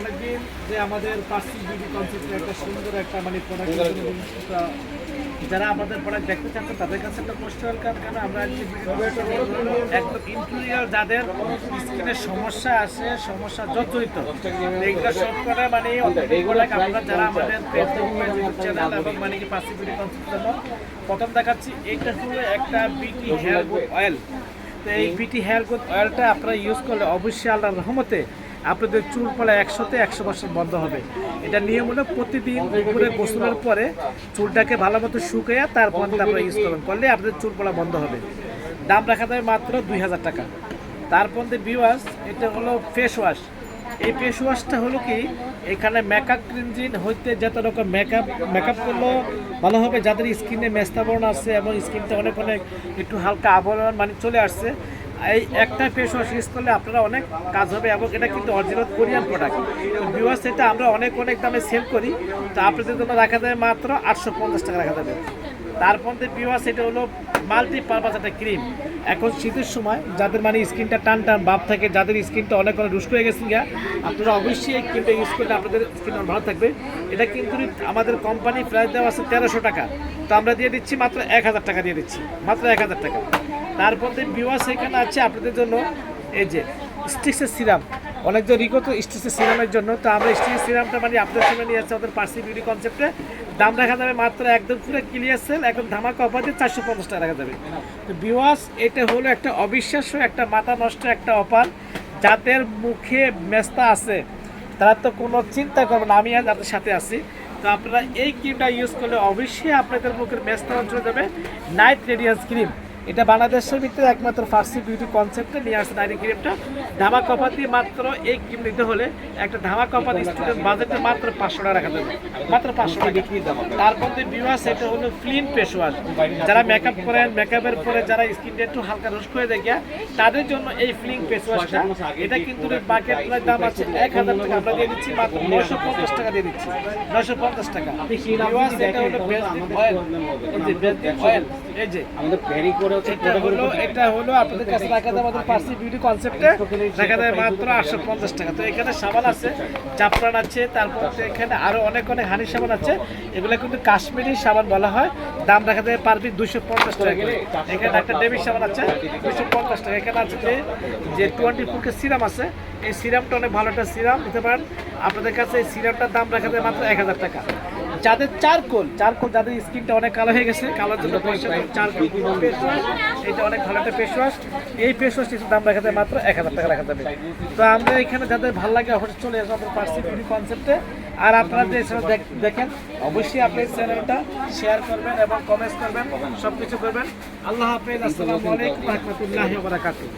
অনেকদিন যে আমাদের বিউটি একটা সুন্দর একটা মানে যারা আমাদের প্রোডাক্ট দেখতে চাচ্ছে তাদের কাছে একটা ওয়েলকাম কেন আমরা একদম যাদের স্কিনের সমস্যা আছে, সমস্যা জর্জরিত এইগুলো সব করে মানে আপনারা যারা আমাদের চ্যানেল এবং মানে কি বিউটি প্রথম দেখাচ্ছি এইটা হলো একটা বিটি হেয়ার অয়েল তো এই বিটি হেয়ার গ্রোথ অয়েলটা আপনারা ইউজ করলে অবশ্যই আল্লাহর রহমতে আপনাদের চুল পড়া একশোতে একশো পার্সেন্ট বন্ধ হবে। এটা নিয়ম হলো প্রতিদিন দুপুরে গোসলের পরে চুলটাকে ভালো মতো শুকিয়ে তারপর আপনারা ইউজ করবেন। করলে আপনাদের চুল পড়া বন্ধ হবে। দাম রাখা যাবে মাত্র দুই হাজার টাকা। তারপর বিওয়াস এটা হলো ফেস ওয়াশ এই ফেস ওয়াশটা হলো কি, এখানে মেকআপ ক্লিনজিন হইতে যত রকম মেকআপ মেকআপ করলেও ভালো হবে। যাদের স্কিনে মেস্তাবরণ আছে এবং স্কিনটা অনেক অনেক একটু হালকা আবরণ মানে চলে আসছে এই একটা ফেস ওয়াশ ইউজ করলে আপনারা অনেক কাজ হবে এবং এটা কিন্তু অরিজিনাল কোরিয়ান প্রোডাক্ট ভিউয়ার্স এটা আমরা অনেক অনেক দামে সেল করি। তো আপনাদের জন্য রাখা যাবে মাত্র আটশো পঞ্চাশ টাকা রাখা যাবে। তারপর ভিউয়ার্স সেটা হলো মাল্টি পারপাস একটা ক্রিম এখন শীতের সময় যাদের মানে স্কিনটা টান টান ভাব থাকে, যাদের স্কিনটা অনেক অনেক রুষ্ট হয়ে গেছে গিয়া, আপনারা অবশ্যই এই ক্রিমটা ইউজ করলে আপনাদের স্কিন ভালো থাকবে। এটা কিন্তু আমাদের কোম্পানি প্রাইস দেওয়া আছে তেরোশো টাকা। তো আমরা দিয়ে দিচ্ছি মাত্র এক হাজার টাকা দিয়ে দিচ্ছি। মাত্র এক হাজার টাকা। তারপর ভিউয়ার্স এখানে আছে আপনাদের জন্য এই যে স্টিক্সের সিরাম অনেকজন রিগত স্টিক্সের সিরামের জন্য, তো আমরা স্টিক্সের সিরামটা মানে আপনাদের সঙ্গে নিয়ে যাচ্ছি আমাদের পার্সি বিউটি কনসেপ্টে দাম রাখা যাবে মাত্র একদম পুরো ক্লিয়ার সেল একদম ধামাকা অফার দিয়ে চারশো পঞ্চাশ টাকা রাখা যাবে। তো ভিউয়ার্স এটা হলো একটা অবিশ্বাস্য, একটা মাথা নষ্ট একটা অফার যাদের মুখে মেস্তা আছে, তারা তো কোনো চিন্তা করবে না, আমি আপনার সাথে আছি। তো আপনারা এই ক্রিমটা ইউজ করলে অবশ্যই আপনাদের মুখের মেস্তা অঞ্চলে যাবে। নাইট রেডিয়ান্স ক্রিম এটা বাংলাদেশের ভিতরে একমাত্র ফার্সি বিউটি কনসেপ্টে নিয়ে আসছে নাইট ক্রিমটা ধামা কপার দিয়ে মাত্র এই ক্রিম নিতে হলে একটা ধামা কপার স্টুডেন্ট বাজেটে মাত্র পাঁচশো টাকা রাখা যাবে। মাত্র পাঁচশো টাকা। তারপর দিয়ে বিওয়াস এটা হলো ক্লিন ফেস ওয়াশ যারা মেকআপ করেন মেকআপের পরে যারা স্কিনটা একটু হালকা রোস্ট হয়ে দেখে তাদের জন্য এই ফ্লিং ফেস ওয়াশটা এটা কিন্তু মার্কেট দাম আছে এক হাজার টাকা। আমরা দিয়ে দিচ্ছি মাত্র নশো পঞ্চাশ টাকা দিয়ে দিচ্ছি। নশো পঞ্চাশ টাকা। বিওয়াস এটা হলো বেসলিন অয়েল এই যে বেসলিন অয়েল এই যে আমাদের ফেরি করে হচ্ছে এটা হলো এটা হলো আপনাদের কাছে রাখা আমাদের পার্সি বিউটি কনসেপ্টে রাখা যাবে মাত্র আটশো পঞ্চাশ টাকা। তো এখানে সাবান আছে আছে তারপর এখানে আরও অনেক অনেক হানি সাবান আছে। এগুলো কিন্তু কাশ্মীরি সাবান বলা হয়। দাম রাখা যাবে পার পিস দুশো পঞ্চাশ টাকা এখানে একটা সাবান আছে দুশো পঞ্চাশ টাকা। এখানে আছে যে যে টোয়েন্টি ফোরকে সিরাম আছে। এই সিরামটা অনেক ভালো একটা সিরাম নিতে পারেন। আপনাদের কাছে এই সিরামটার দাম রাখা যায় মাত্র এক হাজার টাকা। যাদের চারকোল চারকোল যাদের স্কিনটা অনেক কালো হয়ে গেছে কালোর জন্য চারকোল এটা অনেক ভালো একটা ফেস ওয়াশ এই ফেস ওয়াশ দাম রাখা যায় মাত্র এক হাজার টাকা রাখা যাবে। তো আমরা এখানে যাদের ভালো লাগে অবশ্যই চলে আসব আমাদের পার্সি বিউটি কনসেপ্টে আর আপনারা যে দেখেন অবশ্যই আপনি চ্যানেলটা শেয়ার করবেন এবং কমেন্টস করবেন সব কিছু করবেন। আল্লাহ হাফেজ আসসালামু আলাইকুম রহমতুল্লাহি ওয়া বারাকাতুহু।